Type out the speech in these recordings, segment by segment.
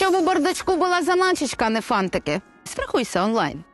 Щоб у бардачку була заначечка, а не фантики. Страхуйся онлайн.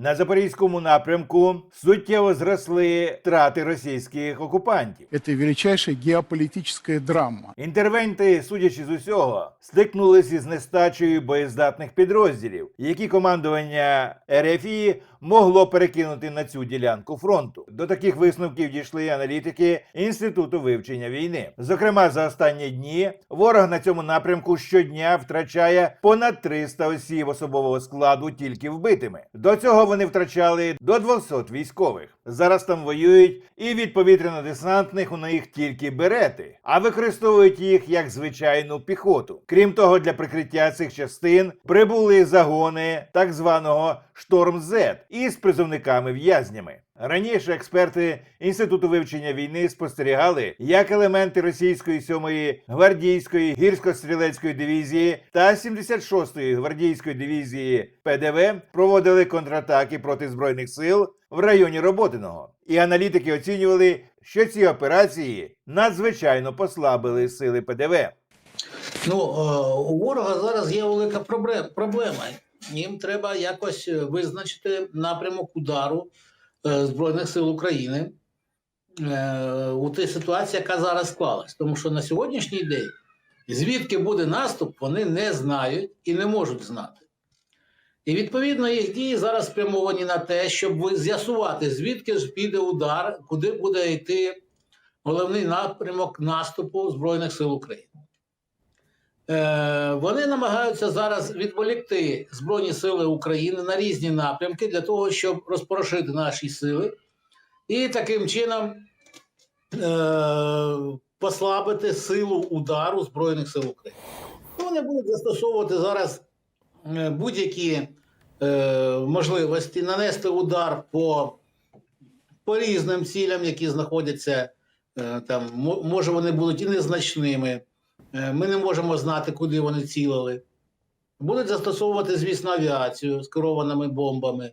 На запорізькому напрямку суттєво зросли втрати російських окупантів. Это величайшая геополитическая драма. Інтервенти, судячи з усього, стикнулися із нестачею боєздатних підрозділів, які командування РФІ могло перекинути на цю ділянку фронту. До таких висновків дійшли аналітики Інституту вивчення війни. Зокрема, за останні дні ворог на цьому напрямку щодня втрачає понад 300 осіб особового складу тільки вбитими. До цього вони втрачали до 200 військових. Зараз там воюють і від повітряно-десантних у них тільки берети, а використовують їх як звичайну піхоту. Крім того, для прикриття цих частин прибули загони так званого Шторм З із призовниками в'язнями. Раніше експерти Інституту вивчення війни спостерігали, як елементи російської 7-ї гвардійської гірсько-стрілецької дивізії та 76-ї гвардійської дивізії ПДВ проводили контратаки проти збройних сил в районі Роботиного. І аналітики оцінювали, що ці операції надзвичайно послабили сили ПДВ. Ну, е, у ворога зараз є велика пробле- проблема. Їм треба якось е, визначити напрямок удару Збройних сил України е, у тій ситуації, яка зараз склалась. Тому що на сьогоднішній день, звідки буде наступ, вони не знають і не можуть знати. І відповідно їх дії зараз спрямовані на те, щоб з'ясувати, звідки ж піде удар, куди буде йти головний напрямок наступу Збройних сил України. Е, Вони намагаються зараз відволікти Збройні Сили України на різні напрямки для того, щоб розпорошити наші сили і таким чином е, послабити силу удару Збройних сил України. Вони будуть застосовувати зараз е, будь-які можливості нанести удар по, по різним цілям, які знаходяться там. Може, вони будуть і незначними. Е, Ми не можемо знати, куди вони цілили. Будуть застосовувати, звісно, авіацію з керованими бомбами.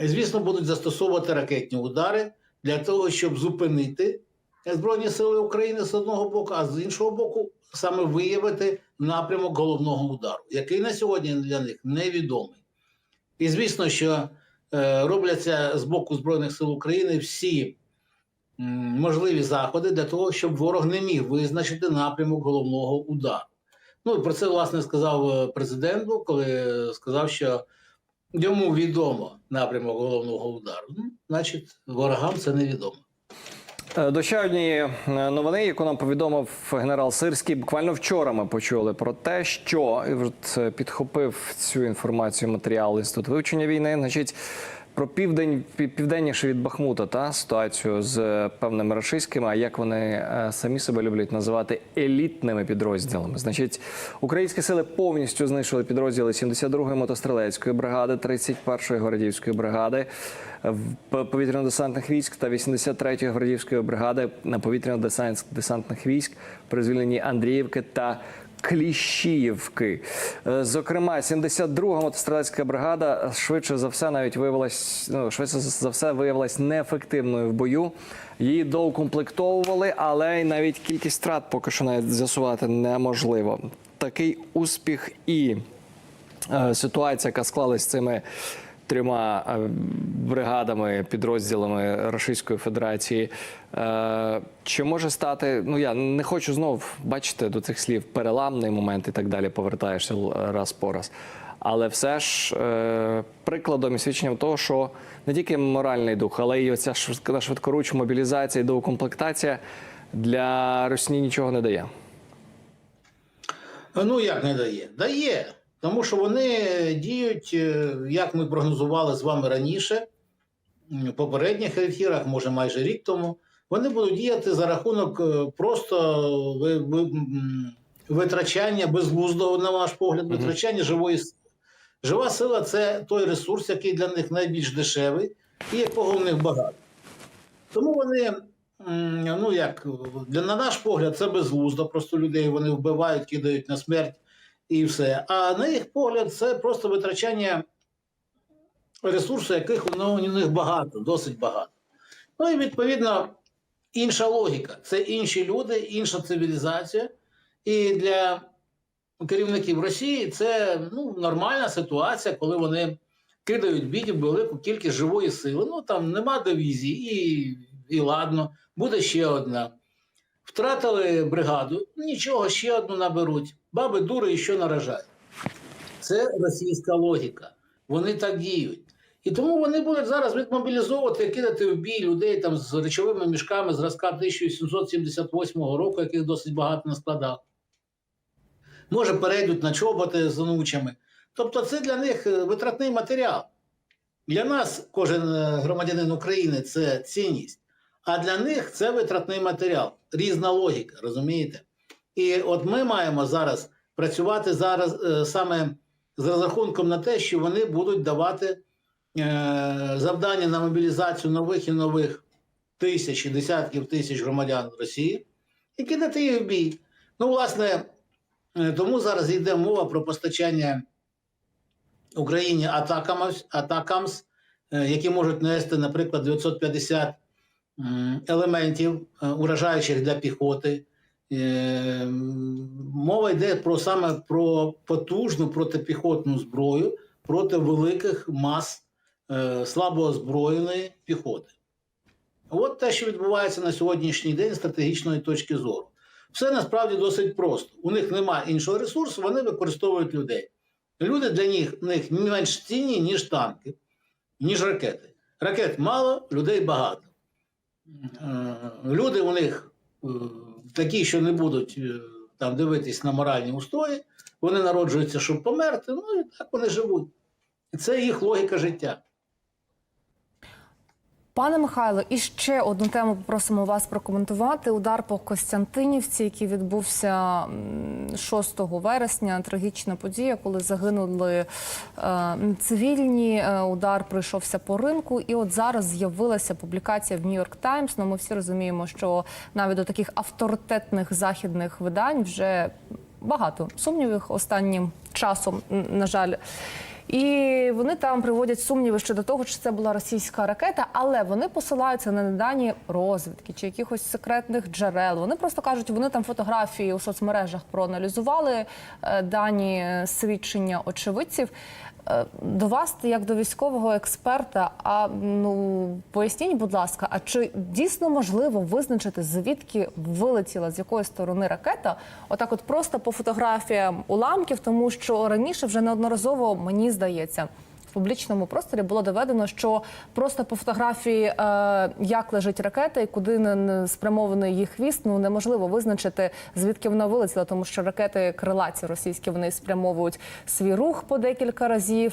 І, Звісно, будуть застосовувати ракетні удари для того, щоб зупинити Збройні Сили України з одного боку, а з іншого боку, саме виявити напрямок головного удару, який на сьогодні для них невідомий. І звісно, що е, робляться з боку Збройних сил України всі можливі заходи для того, щоб ворог не міг визначити напрямок головного удару. Ну про це власне сказав е, президент, коли сказав, що йому відомо напрямок головного удару. Ну, значить, ворогам це невідомо. Е, До ще однієї е, новини, яку нам повідомив генерал Сирський. Буквально вчора ми почули про те, що підхопив цю інформацію матеріал інститут вивчення війни. Значить, про південь пі- південніше від Бахмута та ситуацію з е, певними рашистськими, а як вони е, самі себе люблять називати елітними підрозділами. Значить, українські сили повністю знищили підрозділи 72-ї мотострілецької бригади, 31-ї гвардійської бригади, повітряно-десантних військ та 83-ї гвардійської бригади на повітряно-десантних військ при звільненні Андріївки та Кліщіївки. Е, Зокрема, 72-га мотострілецька бригада швидше за все навіть виявилась, ну, швидше за все виявилась неефективною в бою. Її доукомплектовували, але й навіть кількість втрат поки що навіть з'ясувати неможливо. Такий успіх і е, ситуація, яка склалась з цими трьома е, бригадами, підрозділами Російської Федерації, е, чи може стати? Ну я не хочу знов бачити до цих слів переламний момент і так далі. Повертаєшся раз по раз. Але все ж е, прикладом і свідченням того, що не тільки моральний дух, але й оця швидкоруч мобілізація і доукомплектація для Росії нічого не дає. Ну, як не дає? Дає. Тому що вони діють, е, як ми прогнозували з вами раніше, в попередніх ефірах, може майже рік тому. Вони будуть діяти за рахунок е, просто витрачання безглуздого, на ваш погляд, витрачання живої сили. Жива сила це той ресурс, який для них найбільш дешевий і якого в них багато. Тому вони, ну як, на наш погляд, це безглуздо. Просто людей вони вбивають, кидають на смерть і все. А на їх погляд, це просто витрачання ресурсу, яких у них багато, досить багато. Ну і відповідно інша логіка. Це інші люди, інша цивілізація. І для керівників Росії це ну, нормальна ситуація, коли вони кидають в бій велику кількість живої сили. Ну там нема дивізії, і, і ладно, буде ще одна. Втратили бригаду, нічого, ще одну наберуть. Баби дури і що наражають. Це російська логіка. Вони так діють. І тому вони будуть зараз відмобілізовувати, кидати в бій людей там з речовими мішками зразка 1778 року, яких досить багато на складах. Може, перейдуть на чоботи з онучами. Тобто, це для них е, витратний матеріал. Для нас, кожен е, громадянин України, це цінність. А для них це витратний матеріал, різна логіка, розумієте? І от ми маємо зараз працювати зараз е, саме з розрахунком на те, що вони будуть давати е, завдання на мобілізацію нових і нових тисяч і десятків тисяч громадян Росії і кидати їх в бій. Ну, власне, е, тому зараз йде мова про постачання Україні атакамс, які можуть нести, наприклад, 950 м, елементів е, уражаючих для піхоти. Е, Мова йде про саме про потужну протипіхотну зброю проти великих мас е, слабоозброєної піхоти. От те, що відбувається на сьогоднішній день з стратегічної точки зору. Все насправді досить просто. У них немає іншого ресурсу, вони використовують людей. Люди для них, них менш цінні, ніж танки, ніж ракети. Ракет мало, людей багато. Е, Люди у них е, такі, що не будуть е, там дивитись на моральні устрої, вони народжуються, щоб померти, ну і так вони живуть. Це їх логіка життя. Пане Михайло, і ще одну тему попросимо вас прокоментувати. Удар по Костянтинівці, який відбувся 6 вересня. Трагічна подія, коли загинули е, цивільні. Е, Удар прийшовся по ринку. І от зараз з'явилася публікація в Нью-Йорк Таймс. Ну, ми всі розуміємо, що навіть до таких авторитетних західних видань вже багато сумнівів останнім часом, на жаль. І вони там приводять сумніви щодо того, чи це була російська ракета, але вони посилаються на дані розвідки чи якихось секретних джерел. Вони просто кажуть, вони там фотографії у соцмережах проаналізували е, дані е, свідчення очевидців. Е, До вас, як до військового експерта, а ну поясніть, будь ласка, а чи дійсно можливо визначити звідки вилетіла з якої сторони ракета? Отак, от просто по фотографіям уламків, тому що раніше вже неодноразово мені здається. Публічному просторі було доведено, що просто по фотографії, е, як лежить ракета і куди спрямований їх хвіст, ну неможливо визначити, звідки вона вилетіла, тому що ракети крилаті російські вони спрямовують свій рух по декілька разів.